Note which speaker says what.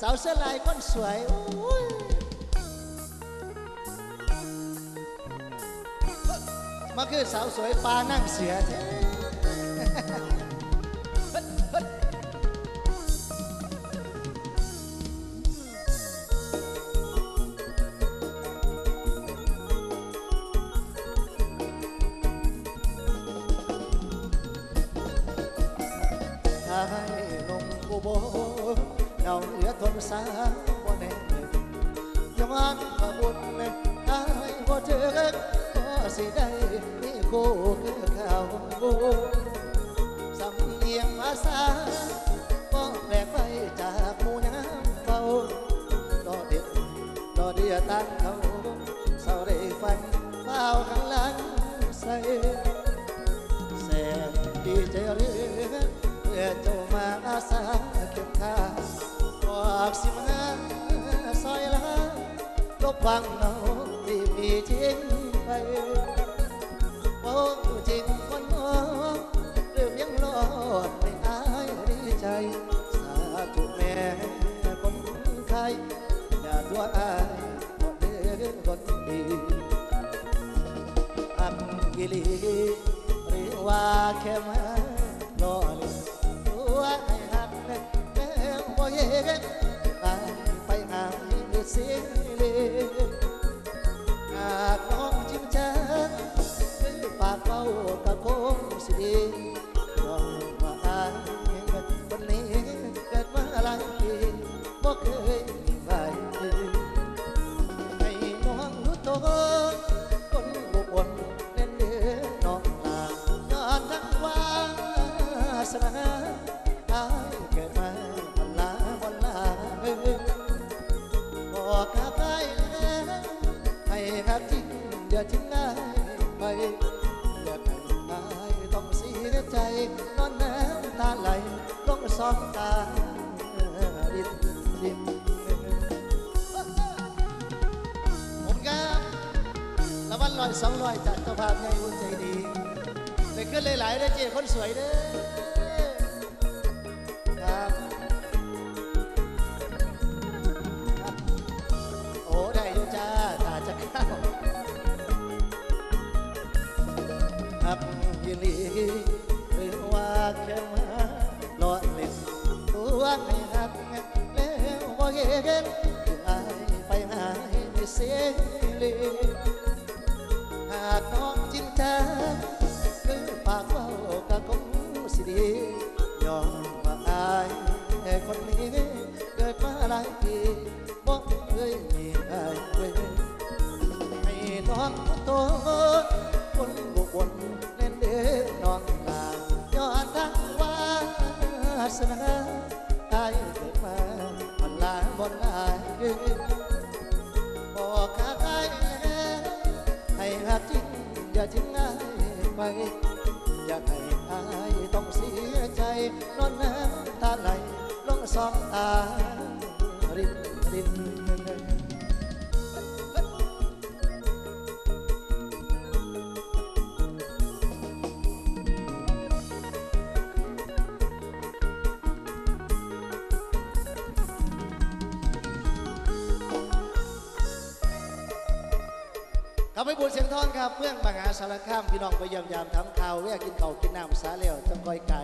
Speaker 1: สาวเสื้อลายคนสวยมาคือสาวสวยปลานั่งเสือแท้ให้ลงอุโบสถเดาเหลือทนสาวบ่แน่ย้อนมาบุญถ้าให้บ่เจอก็สิได้มีคู่คือเขาสำเนียงภาษาก็แปลกไปจากหมู่น้ำเบาดอเด็ดดอเดียตั้งเขาเศร้าได้ฟังเฝ้าข้างหลังใส่แสนดีใจเหลือเมื่อเจ้ามาอาสาเก็บค่า บอกสิมาซอยละลบความเหงาที่มีจริงไปบอกจริงคนมองหรือยังรอดไม่อายดีใจ สาธุแม่คนไทยอย่าตัวอายก็เดือคนดีอันกิลีหรือว่าแค่มา บ่เคยไหวให้น้องรู้ตัวคนบุบนเล่นเดือน้องลาย้อนทั้งวาสนาอายเกิดมาวันลาวันลาเอ้ยบอกกับใครแล้วให้หักจริงอย่าทิ้งง่ายไปอย่าให้อายต้องเสียใจนอนน้ำตาไหลลงสองตา ดิผมครับละวันลอยสองลอยจากเจ้าภาพใหญ่อุ่นใจดีไปขึ้นหลายๆได้อเจ้คนสวยเด้อครับโอ้ได้ยูจ้าตาจะเข้าครับยินดีหรือว่าแค่มาลอดเล่นตัวให้ หักแล้วบ่เห็นถึงอายไปหาให้เสียเลยหากน้องจริงจังคือปากเว้าก็คงสิดียอมว่าอายแค่คนนี้เกิดมาหลายปีบ่เคยมีอายเลยให้น้องโตคนบุบนเล่นเด้อน้องลาย้อนทางวาสนาอายเกิดมา บอกขาดได้แล้วให้หักจริง อย่าทิ้งง่ายไปอย่าให้อายต้องเสียใจ นอนน้ำตาไหลลงสองตารินริน ครับไปบุญเสียงทองครับเมืองมหาสารคามพี่น้องไปยามยามทำข่าวแวะกินเต่ากินน้ำสาเหลวจังก้อยไก่